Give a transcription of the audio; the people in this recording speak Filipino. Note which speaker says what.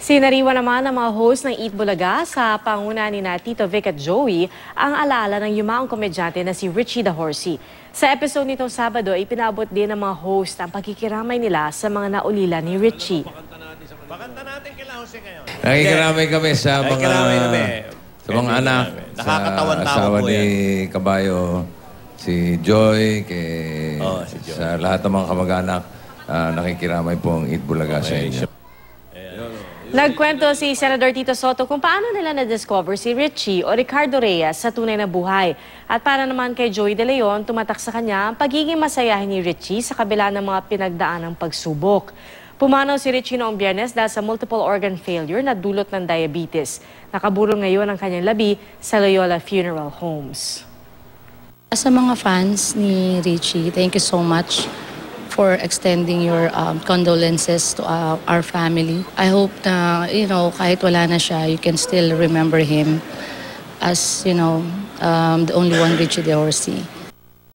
Speaker 1: Sinariwa naman ng mga host ng Eat Bulaga sa panguna ni na Tito Vic at Joey ang alaala ng yumaong komedyante na si Richie the Horsey. Sa episode nitong Sabado, ipinabot din ng mga host ang pagkikiramay nila sa mga naulila ni Richie.
Speaker 2: Pakanta natin kila Jose ngayon.
Speaker 3: Nakikiramay kami sa mga
Speaker 2: Nakikiramay kami.
Speaker 3: sa mga anak, sa
Speaker 2: Nakakatawan tao
Speaker 3: asawa ni Kabayo, si Joy, kay
Speaker 2: Oo, si Joy.
Speaker 3: sa lahat ng mga kamag-anak, ah, nakikiramay po ang Eat Bulaga sa inyo.
Speaker 1: Nagkwento si Senator Tito Soto kung paano nila na-discover si Richie o Ricardo Reyes sa tunay na buhay. At para naman kay Joey De Leon, tumatak sa kanya ang pagiging masayahin ni Richie sa kabila ng mga pinagdaan ng pagsubok. Pumanaw si Richie noong biyernes dahil sa multiple organ failure na dulot ng diabetes. Nakaburol ngayon ang kanyang labi sa Loyola Funeral Homes.
Speaker 4: Sa mga fans ni Richie, thank you so much for extending your um, condolences to uh, our family. I hope na, you know, kahit wala na siya, you can still remember him as, you know, um, the only one Richie De Horsey.